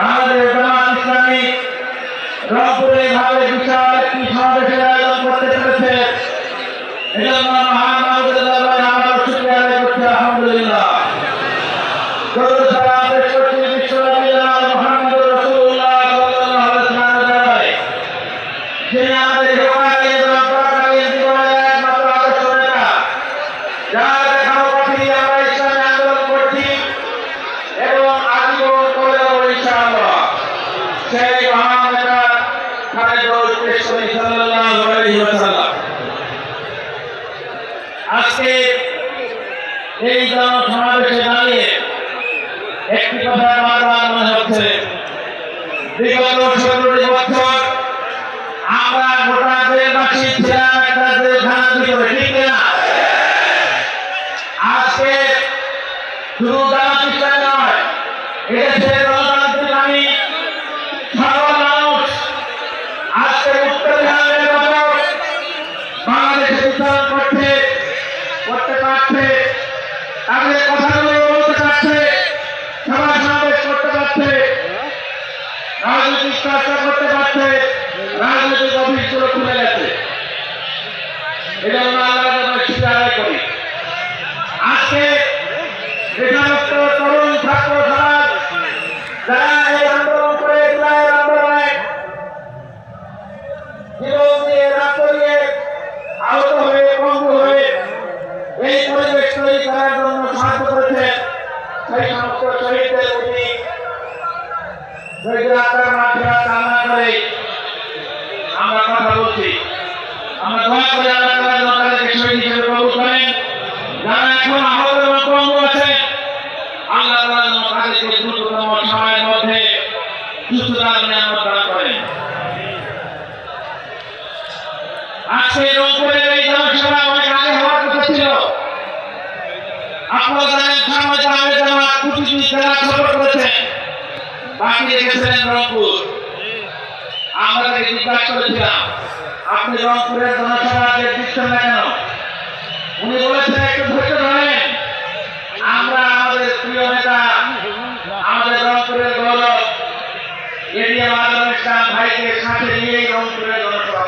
বাংলাদেশ জামাত ইসলামী রংপুরে ভাবে বিশাল একটি সমাবেশের আয়োজন করতে পেরেছে এজন্য মহান মানবতার আমরা শুকরিয়া আদায় করছি, আলহামদুলিল্লাহ। দরুদ সালাম পেশ করছি বিশ্বনবী জনাব মুহাম্মদুর রাসূলুল্লাহ সাল্লাল্লাহু আলাইহি ওয়াসাল্লামের দরবারে যিনি আমাদের হেফাজতে এবং পরকালীন জীবনের একমাত্র আদর্শ নেতা যার দেখানো পথে আমরা ইসলামী আন্দোলন করছি এবং আজীবন করে যাব ইনশাআল্লাহ সেই মহান নেতা সাল্লাল্লাহু আজকে এই জনসমাবেশে দাঁড়িয়ে একটি কথা বারবার মনে হচ্ছে। বিগত সতেরোটি বছর আমরা গোটা দেশবাসী ছিলাম একটা দেশখানার ভিতরে, ঠিক না আজকে শুধু ইসলাম নয় এদেশে রাজনৈতিক চর্চা করতে পারছে রাজনৈতিক অফিসগুলো খুলে গেছে এই জন্য আল্লাহ স্বীকার করি আজকে সমস্ত তরুণ ছাত্র আহত হয়ে পঙ্গু হয়ে এই পরিবেশ তৈরি করার জন্য সাহায্য করেছেন সেই সমস্ত শহীদদের প্রতি শহীদের আত্মার মাধ্যমে কামনা করে। আমরা কথা বলছি। আমরা দোয়া করে আল্লাহ তাআলা যেন তাদেরকে শহীদ হিসেবে কবুল করেন। যারা এখন আহত এবং পঙ্গু আছেন, আল্লাহ নিয়ামত দান করেন। আজকে রংপুরের এই জনসভা অনেক আগে হওয়ার কথা ছিল। আপনারা জানেন সামাজিক জামাত প্রতিটি জেলা সফর করেছেন বাকি রেখেছিলেন রংপুর। আমরা জিজ্ঞাসা করেছিলাম, আপনি রংপুরের জনসভা ডেট দিচ্ছেন না কেন? উনি বলেছেন একটু ধৈর্য ধরেন। আমরা আমাদের প্রিয় নেতা, আমাদের রংপুরের গৌরব এরিয়া মাদার ইসলাম ভাইকে সাথে নিয়েই রংপুরের জনসভা